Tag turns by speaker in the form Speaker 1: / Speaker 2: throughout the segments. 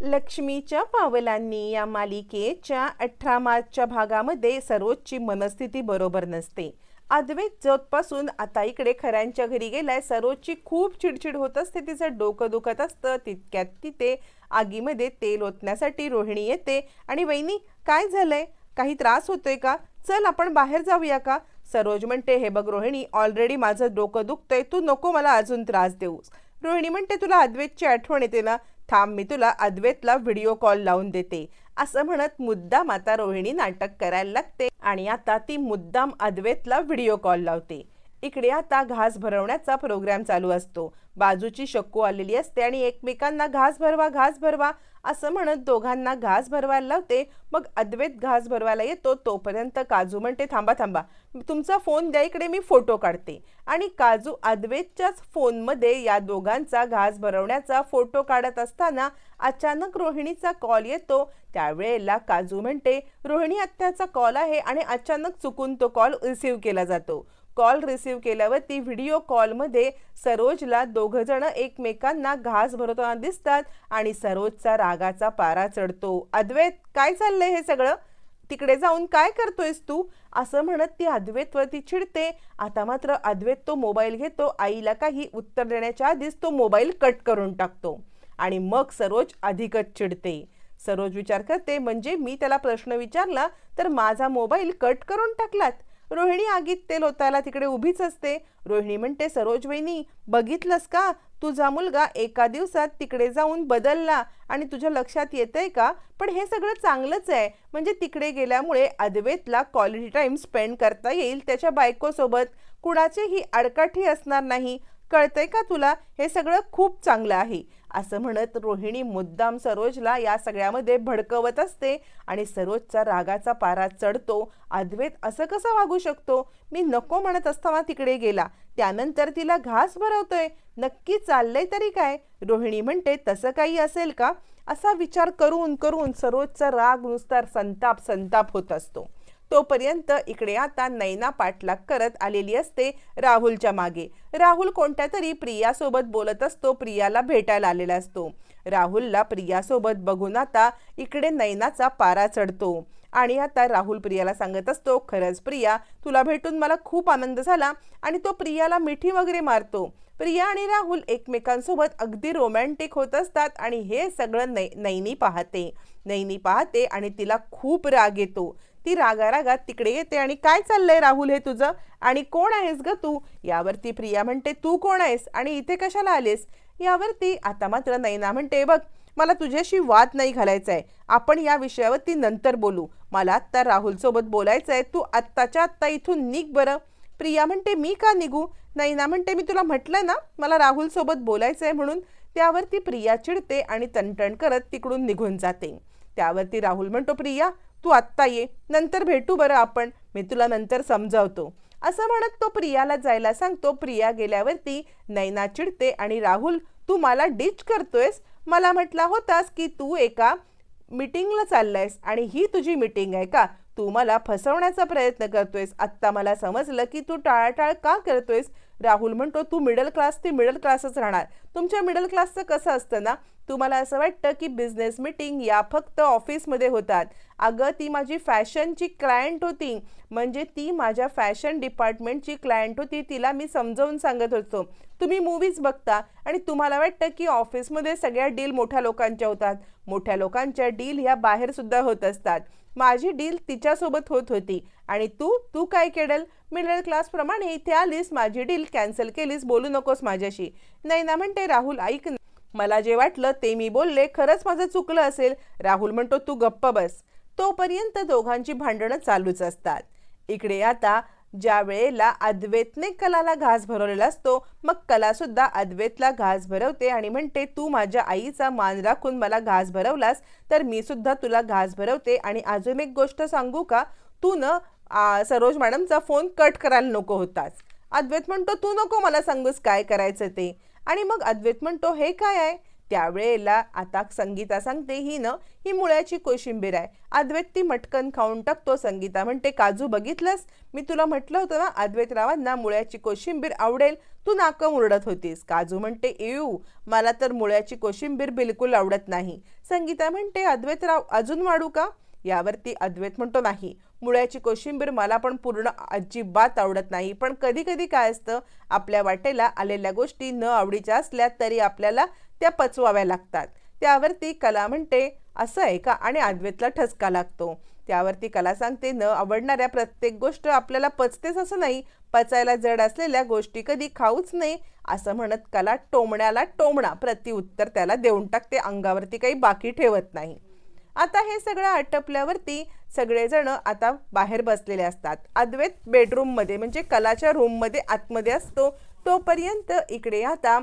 Speaker 1: लक्ष्मीच्या पावलांनी या मालिकेच्या अठरा मार्चच्या भागामध्ये सरोजची मनस्थिती बरोबर नसते. अद्वैत जोतपासून आता इकडे खऱ्यांच्या घरी गेलाय. सरोजची खूप चिडचिड होत असते. तिचं डोकं दुखत असतं. तितक्यात तिथे आगीमध्ये तेल ओतण्यासाठी रोहिणी येते. आणि वहिनी काय झालंय? काही त्रास होतोय का? चल आपण बाहेर जाऊया का? सरोज म्हणते हे बघ रोहिणी ऑलरेडी माझं डोकं दुखतंय. तू नको मला अजून त्रास देऊस. रोहिणी म्हणते तुला अद्वैतची आठवण येते ना? थांब मी तुला अद्वैतला व्हिडिओ कॉल लावून देते. असं म्हणत मुद्दाम आता रोहिणी नाटक करायला लागते आणि आता ती मुद्दाम अद्वैतला व्हिडिओ कॉल लावते. इकडे आता घास भरवण्याचा प्रोग्राम चालू असतो. बाजूची शक्कू आलेली असते आणि एकमेकांना घास भरवा घास भरवा असं म्हणत दोघांना घास भरवायला लावते. मग अद्वैत घास भरवायला येतो. तोपर्यंत काजू म्हणते थांबा थांबा. तुमचा फोन द्या. इकडे मी फोटो काढते. आणि काजू अद्वैतच्याच फोनमध्ये या दोघांचा घास भरवण्याचा फोटो काढत असताना अचानक रोहिणीचा कॉल येतो. त्यावेळेला काजू म्हणते रोहिणी आत्याचा कॉल आहे. आणि अचानक चुकून तो कॉल रिसीव्ह केला जातो. कॉल रिसीव्ह केल्यावरती व्हिडिओ कॉलमध्ये सरोजला दोघंजणं एकमेकांना घास भरवताना दिसतात आणि सरोजचा रागाचा पारा चढतो. अद्वैत काय चाललंय हे सगळं? तिकडे जाऊन काय करतोयस तू? असं म्हणत ती अद्वैतवरती चिडते. आता मात्र अद्वैत तो मोबाईल घेतो. आईला काही उत्तर देण्याच्या आधीच तो मोबाईल कट करून टाकतो. आणि मग सरोज अधिकच चिडते. सरोज विचार करते म्हणजे मी त्याला प्रश्न विचारला तर माझा मोबाईल कट करून टाकलात? रोहिणी आगीत तेल ओतायला तिकडे उभीच असते. रोहिणी म्हणते सरोज वहिनी बघितलंस का? तुझा मुलगा एका दिवसात तिकडे जाऊन बदलला आणि तुझ्या लक्षात येतंय का? पण हे सगळं चांगलंच आहे. म्हणजे तिकडे गेल्यामुळे अद्वैतला क्वालिटी टाईम स्पेंड करता येईल त्याच्या बायकोसोबत. कुणाचीही आडकाठी असणार नाही. कळतंय का तुला? हे सगळं खूप चांगलं आहे. असं म्हणत रोहिणी मुद्दाम सरोजला या सगळ्यामध्ये भडकवत असते आणि सरोजचा रागाचा पारा चढतो. अद्वैत असं कसं वागू शकतो? मी नको म्हणत असताना तिकडे गेला. त्यानंतर तिला घास भरवतोय. नक्की चाललंय तरी काय? रोहिणी म्हणते तसं काही असेल का? असा विचार करून करून सरोजचा राग नुसता संताप संताप होत असतो. तोपर्यंत इकडे आता नैना पाठलाग करत आलेली असते राहुलच्या मागे. राहुल कोणत्या तरी प्रियासोबत बोलत असतो प्रियाला भेटायला आलेला असतो. राहुलला प्रियासोबत बघून आता इकडे नैनाचा पारा चढतो. आणि आता राहुल प्रियाला सांगत असतो खरंच प्रिया तुला भेटून मला खूप आनंद झाला आणि तो प्रियाला मिठी वगैरे मारतो. प्रिया आणि राहुल एकमेकांसोबत अगदी रोमॅन्टिक होत असतात आणि हे सगळं नै नैनी पाहते. नैनी पाहते आणि तिला खूप राग येतो. ती रागा रागात तिकडे येते आणि काय चाललंय राहुल हे तुझं? आणि कोण आहेस ग तू? यावरती प्रिया म्हणते तू कोण आहेस? आणि इथे कशाला आलेस? यावरती आता मात्र नैना म्हणते बघ मला तुझ्याशी वाद नाही घालायचा आहे आपण या विषयावरती नंतर बोलू. मला आत्ता राहुलसोबत बोलायचं आहे तू आत्ताच्या आत्ता इथून निघ बरं. प्रिया म्हणते मी का निघू? नैना म्हणते मी तुला म्हटलं ना मला राहुलसोबत बोलायचं आहे म्हणून. त्यावरती प्रिया चिडते आणि तणतण करत तिकडून निघून जाते. त्यावरती राहुल म्हणतो प्रिया तू आत्ता ये नंतर भेटू बरं आपण. मी तुला नंतर समजावतो. असं म्हणत तो प्रियाला जायला सांगतो. प्रिया गेल्यावरती नैना चिडते आणि राहुल तू मला डिच करतोयस? मला म्हटला होतास की तू एका मीटिंगला चाललायस आणि ही तुझी मीटिंग आहे का? तू मला फसवण्याचा प्रयत्न करतोयस. आत्ता मला समजलं की तू टाळाटाळ का करतोयस? राहुल म्हणतो तू मिडल क्लास ते मिडल क्लासच राहणार. तुमच्या मिडल क्लासचं कसं असतं ना? तुम्हाला असं वाटतं की बिझनेस मीटिंग या फक्त ऑफिसमध्ये होतात. अगं ती माझी फॅशनची क्लायंट होती. म्हणजे ती माझ्या फॅशन डिपार्टमेंटची क्लायंट होती तिला मी समजावून सांगत होतो. तुम्ही मूवीज बघता आणि तुम्हाला वाटतं की ऑफिसमध्ये सगळ्या डील मोठ्या लोकांच्या होतात. मोठ्या लोकांच्या डील ह्या बाहेरसुद्धा होत असतात. माझी डील तिच्यासोबत होत होती. आणि तू तू काय केडल? मिडल क्लासप्रमाणे इथे आलीस माझी डील कॅन्सल केलीस बोलू नकोस माझ्याशी. नाही ना म्हणते राहुल ऐक मला जे वाटलं ते मी बोलले खरंच माझं चुकलं असेल. राहुल म्हणतो तू गप्प बस. तोपर्यंत दोघांची भांडणं चालूच असतात. इकडे आता ज्या वेळेला अद्वैतने कलाला घास भरवलेला असतो मग कला सुद्धा अद्वैतला घास भरवते आणि म्हणते तू माझ्या आईचा मान राखून मला घास भरवलास तर मी सुद्धा तुला घास भरवते. आणि अजून एक गोष्ट सांगू का? तू न सरोज मॅडमचा फोन कट करायला नको होतास. अद्वैत म्हणतो तू नको मला सांगूस काय करायचं ते. आणि मग अद्वैत म्हणतो हे काय आहे? त्यावेळेला आता संगीता सांगते ही न ही मुळ्याची कोशिंबीर आहे. अद्वैत ती मटकन खाऊन टाकतो संगीता म्हणते काजू बघितलंस? मी तुला म्हटलं होतं ना अद्वैतरावांना मुळ्याची कोशिंबीर आवडेल. तू नाकं उरडत होतीस. काजू म्हणते येऊ मला तर मुळ्याची कोशिंबीर बिलकुल आवडत नाही. संगीता म्हणते अद्वैतराव अजून वाढू का? यावरती अद्वैत म्हणतो नाही. मुळ्याची कोशिंबीर मला पण पूर्ण अजिबात आवडत नाही. पण कधी कधी काय असतं आपल्या वाटेला आलेल्या गोष्टी न आवडीच्या असल्या तरी आपल्याला त्या पचवाव्या लागतात. त्यावरती कला म्हणते असं आहे का? आणि अद्वेतला ठसका लागतो. त्यावरती कला सांगते न आवडणाऱ्या प्रत्येक गोष्ट आपल्याला पचतेच असं नाही. पचायला जड असलेल्या गोष्टी कधी खाऊच नाही. असं म्हणत कला टोमण्याला टोमणा प्रतिउत्तर त्याला देऊन टाकते. अंगावरती काही बाकी ठेवत नाही. आता हे सगळं आटपल्यावरती सगळेजण आता बाहेर बसलेले असतात. अद्वैत बेडरूममध्ये म्हणजे कलाच्या रूममध्ये आतमध्ये असतो. तोपर्यंत इकडे आता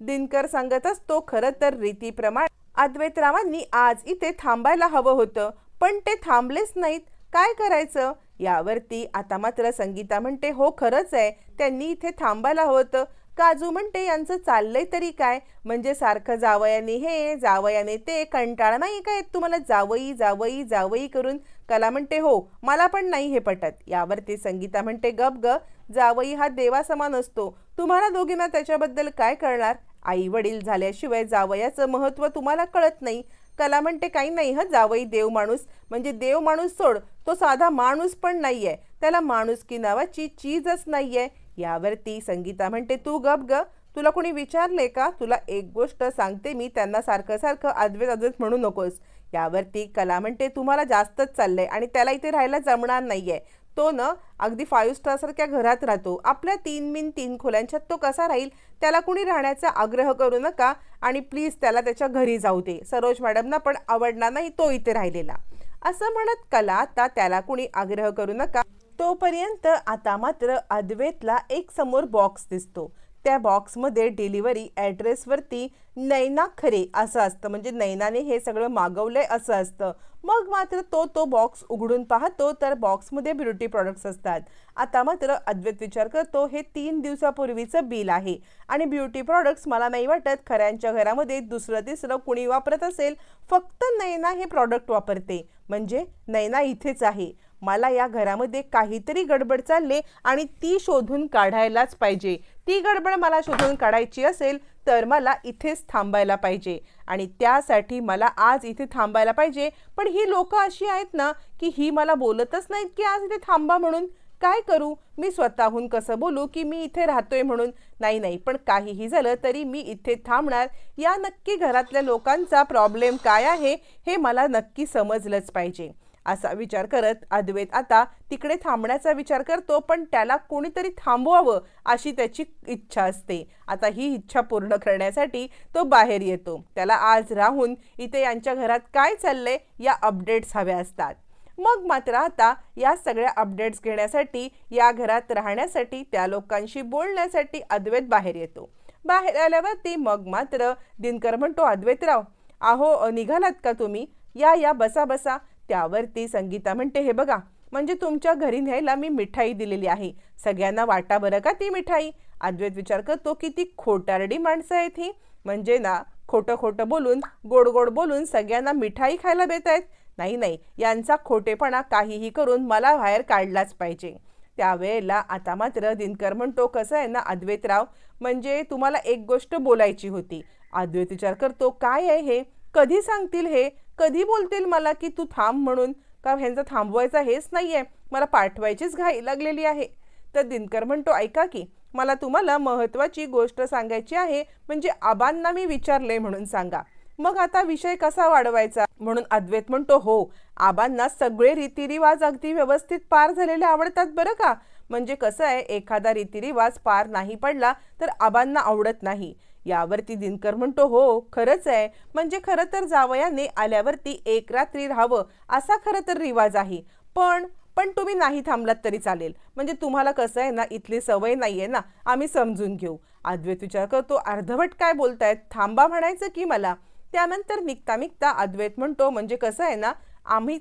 Speaker 1: दिनकर सांगत असतो खरं तर रीतीप्रमाणे अद्वैतरावांनी आज इथे थांबायला हवं होतं. पण ते थांबलेच नाहीत. काय करायचं? यावरती आता मात्र संगीता म्हणते हो खरंच आहे. त्यांनी इथे थांबायला हवं होतं. काजू म्हणते यांचं चाललंय तरी काय? म्हणजे सारखं जावयाने हे जावयाने ते. कंटाळा नाही काय तुम्हाला? जावई जावई जावई करून. कला म्हणते हो मला पण नाही हे पटत. यावरती संगीता म्हणते गप ग जावई हा देवासमान असतो. तुम्हाला दोघींना त्याच्याबद्दल काय कळणार? आई वडील झाल्याशिवाय जावयाचं महत्त्व तुम्हाला कळत नाही. कला म्हणते काही नाही ह? जावई देव माणूस. म्हणजे देव माणूस सोड तो साधा माणूस पण नाहीये. त्याला माणुसकी नावाची चीजच नाहीये. यावरती संगीता म्हणते तू गप ग. तुला कोणी विचारले का? तुला एक गोष्ट सांगते मी त्यांना सारखं सारखं अद्वैत अद्वैत म्हणू नकोस. यावरती कला म्हणते तुम्हाला जास्तच चाललंय आणि त्याला इथे राहायला जमणार नाहीये. तो न? अगदी फाईव्ह स्टार सारख्या घरात राहतो. आपल्या तीन मिन तीन खोल्यांच्यात तो कसा राहील? त्याला कुणी राहण्याचा आग्रह करू नका आणि प्लीज त्याला त्याच्या घरी जाऊ दे. सरोज मॅडमना पण आवडणार नाही तो इथे राहिलेला. असं म्हणत कला आता त्याला कुणी आग्रह करू नका. तोपर्यंत आता मात्र अद्वैतला एक समोर बॉक्स दिसतो. त्या बॉक्समध्ये डिलिव्हरी ॲड्रेसवरती नैना खरे असं असतं. म्हणजे नैनाने हे सगळं मागवलंय असं असतं. मग मात्र तो तो बॉक्स उघडून पाहतो तर बॉक्समध्ये ब्युटी प्रॉडक्ट्स असतात. आता मात्र अद्वैत विचार करतो हे तीन दिवसापूर्वीचं बिल आहे. आणि ब्युटी प्रॉडक्ट्स मला नाही वाटत खऱ्यांच्या घरामध्ये दुसरं तिसरं कुणी वापरत असेल फक्त नैना हे प्रॉडक्ट वापरते. म्हणजे नैना इथेच आहे. मला या घरामध्ये काहीतरी गडबड चालले आणि ती शोधून काढायलाच पाहिजे. ती गडबड मला शोधून काढायची असेल तर मला इथेच थांबायला पाहिजे. आणि त्यासाठी मला आज इथे थांबायला पाहिजे. पण ही लोक अशी आहेत ना की ही मला बोलतच नाहीत की आज इथे थांबा म्हणून. काय करू? मी स्वतःहून कसं बोलू की मी इथे राहतोय म्हणून? नाही नाही. पण काहीही झालं तरी मी इथे थांबणार. या नक्की घरातल्या लोकांचा प्रॉब्लेम काय आहे हे मला नक्की समजलंच पाहिजे. असा विचार करत अद्वैत आता तिकडे थांबण्याचा विचार करतो पण त्याला कोणीतरी थांबवावं अशी त्याची इच्छा असते. आता ही इच्छा पूर्ण करण्यासाठी तो बाहेर येतो. त्याला आज राहून इथे यांच्या घरात काय चाललंय या अपडेट्स हव्या असतात. मग मात्र आता या सगळ्या अपडेट्स घेण्यासाठी या घरात राहण्यासाठी त्या लोकांशी बोलण्यासाठी अद्वैत बाहेर येतो. बाहेर आल्यावरती मग मात्र दिनकर म्हणतो अद्वैतराव अहो निघालात का तुम्ही? या या बसा बसा. त्यावरती संगीता म्हणते हे बघा म्हणजे तुमच्या घरी न्यायला मी मिठाई दिलेली आहे. सगळ्यांना वाटा बरं का ती मिठाई? अद्वैत विचार करतो की ती खोटारडी माणसं आहेत ही. म्हणजे ना खोटं खोटं बोलून गोड गोड बोलून सगळ्यांना मिठाई खायला देत आहेत नाही नाही यांचा खोटेपणा काहीही करून मला बाहेर काढलाच पाहिजे. त्यावेळेला आता मात्र दिनकर म्हणतो कसं आहे ना अद्वैतराव? म्हणजे तुम्हाला एक गोष्ट बोलायची होती. अद्वैत विचार करतो काय आहे हे? कधी सांगतील हे? कधी बोलतील मला की तू थांब म्हणून? का ह्यांचं थांबवायचं हेच नाही आहे मला पाठवायचीच घाई लागलेली आहे. तर दिनकर म्हणतो ऐका की मला तुम्हाला महत्त्वाची गोष्ट सांगायची आहे. म्हणजे आबांना मी विचारले म्हणून सांगा. मग आता विषय कसा वाढवायचा? म्हणून अद्वैत म्हणतो हो आबांना सगळे रीतिरिवाज अगदी व्यवस्थित पार झालेले आवडतात बरं का? म्हणजे कसं आहे एखादा रीतिरिवाज पार नाही पडला तर आबांना आवडत नाही. यावरती दिनकर म्हणतो हो खरंच आहे. म्हणजे खरं तर जावयाने आल्यावरती एक रात्री राहावं असा खरं तर रिवाज आहे. पण पण तुम्ही नाही थांबलात तरी चालेल. म्हणजे तुम्हाला कसं आहे ना इथली सवय नाही आहे ना आम्ही समजून घेऊ. अद्वैत विचार करतो अर्धवट काय बोलतायत? थांबा म्हणायचं की मला? त्यानंतर निघता निघता अद्वैत म्हणतो म्हणजे कसं आहे ना आम्ही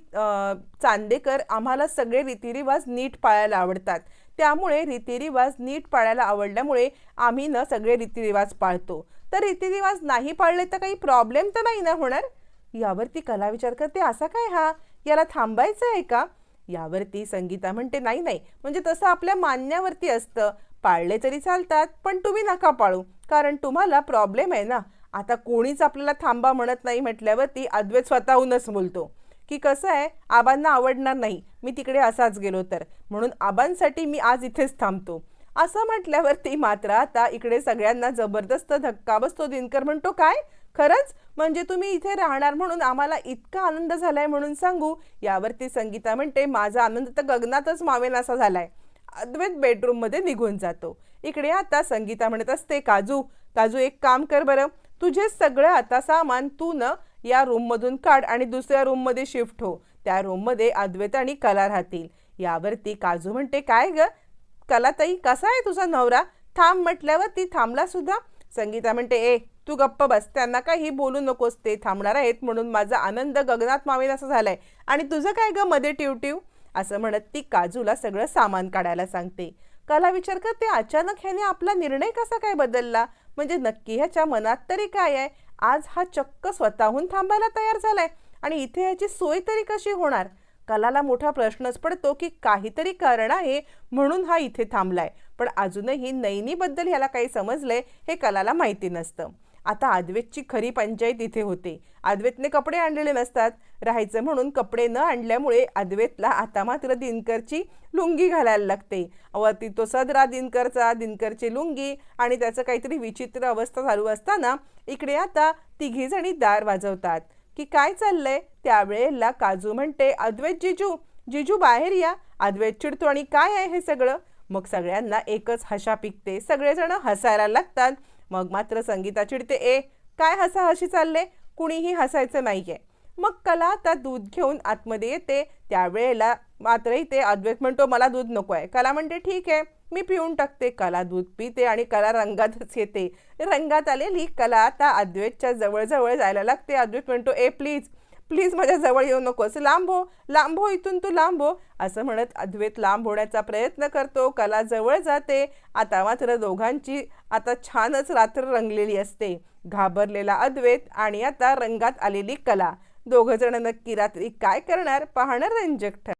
Speaker 1: चांदेकर आम्हाला सगळे रीतिरिवाज नीट पाळायला आवडतात. त्यामुळे रीतिरिवाज नीट पाळायला आवडल्यामुळे आम्ही ना सगळे रीतिरिवाज पाळतो. तर रीतिरिवाज नाही पाळले तर काही प्रॉब्लेम तर नाही ना होणार? यावरती कला विचार करते असा काय हा? याला थांबायचं आहे का? यावरती संगीता म्हणते नाही नाही. म्हणजे तसं आपल्या मान्यावरती असतं. पाळले तरी चालतात पण तुम्ही नका पाळू. कारण तुम्हाला प्रॉब्लेम आहे ना. आता कोणीच आपल्याला थांबा म्हणत नाही म्हटल्यावरती अद्वैत स्वतःहूनच बोलतो. की कसं आहे आबांना आवडणार नाही. मी तिकडे असाच गेलो तर. म्हणून आबांसाठी मी आज इथेच थांबतो. असं म्हटल्यावरती मात्र आता इकडे सगळ्यांना जबरदस्त धक्का बसतो दिनकर. म्हणतो काय? खरंच? म्हणजे तुम्ही इथे राहणार म्हणून आम्हाला इतका आनंद झालाय म्हणून सांगू? यावरती संगीता म्हणते माझा आनंद तर गगनातच मावेनासा झालाय. अद्वैत बेडरूममध्ये निघून जातो. इकडे आता संगीता म्हणत असते काजू काजू एक काम कर बरं. तुझे सगळं आता सामान तू न या रूममधून काढ आणि दुसऱ्या रूममध्ये शिफ्ट हो. त्या रूममध्ये अद्वैत आणि कला राहतील. यावरती काजू म्हणते काय ग? कलाताई कसा आहे तुझा नवरा? थांब म्हटल्यावर ती थांबला सुद्धा? संगीता म्हणते ए तू गप्प बस. त्यांना काही बोलू नकोस. ते थांबणार आहेत म्हणून माझा आनंद गगनात मावेन असं झालाय. आणि तुझं काय ग मध्ये टिवटिव? असं म्हणत ती काजूला सगळं सामान काढायला सांगते. कला विचार करते अचानक ह्याने आपला निर्णय कसा काय बदलला? म्हणजे नक्की ह्याच्या मनात तरी काय आहे? आज हा चक्क स्वतःहून थांबायला तयार झालाय. आणि इथे ह्याची सोय तरी कशी होणार? कलाला मोठा प्रश्नच पडतो की काहीतरी कारण आहे म्हणून हा इथे थांबलाय. पण अजूनही नैनीबद्दल ह्याला काही समजलंय हे कलाला माहिती नसतं. आता अद्वैतची खरी पंचायत इथे होते. अद्वैतने कपडे आणलेले नसतात. राहायचं म्हणून कपडे न आणल्यामुळे अद्वैतला आता मात्र दिनकरची लुंगी घालायला लागते. वरती तो सदरा दिनकरचा दिनकरची लुंगी आणि त्याचं काहीतरी विचित्र अवस्था चालू असताना इकडे आता तिघीजणी दार वाजवतात. की काय चाललंय? त्यावेळेला काजू म्हणते अद्वैत जिजू जिजू बाहेर या. अद्वैत चिडतो आणि काय आहे हे सगळं? मग सगळ्यांना एकच हशा पिकते. सगळेजण हसायला लागतात. मग मात्र संगीता चिडते ए काय हसा हशी चालले? कुणीही हसायचं नाहीये. मग कला आता दूध घेऊन आतमध्ये येते. त्यावेळेला मात्रही ते अद्वैत म्हणतो मला दूध नको आहे. कला म्हणते ठीक आहे मी पिऊन टाकते. कला दूध पिते आणि कला रंगातच येते. रंगात आलेली कला आता अद्वैतच्या जवळजवळ जायला लागते. अद्वैत म्हणतो ए प्लीज प्लीज माझ्या जवळ येऊ नकोस लांब हो लांब हो इथून तू लांब. हो असं म्हणत अद्वैत लांब होण्याचा प्रयत्न करतो. कला जवळ जाते. आता मात्र दोघांची आता छानच रात्र रंगलेली असते. घाबरलेला अद्वैत आणि आता रंगात आलेली कला. दोघंजण नक्की रात्री काय करणार? पाहणं रंजक ठर